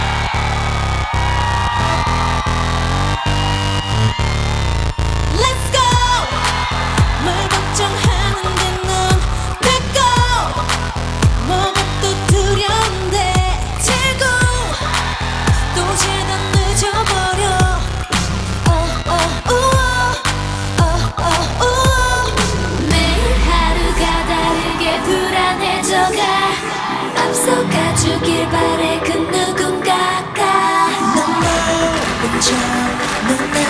Bye. the night.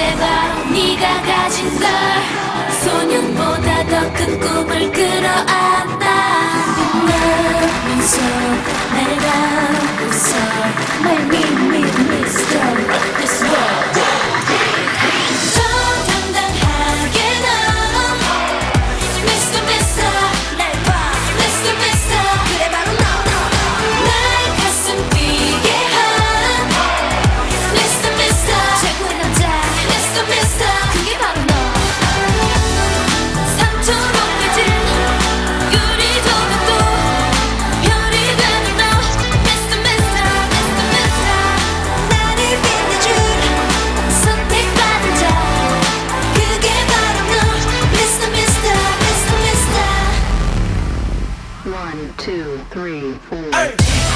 이제 바로 네가 가진 걸? 소년보다 더 큰 꿈. three, four. Hey.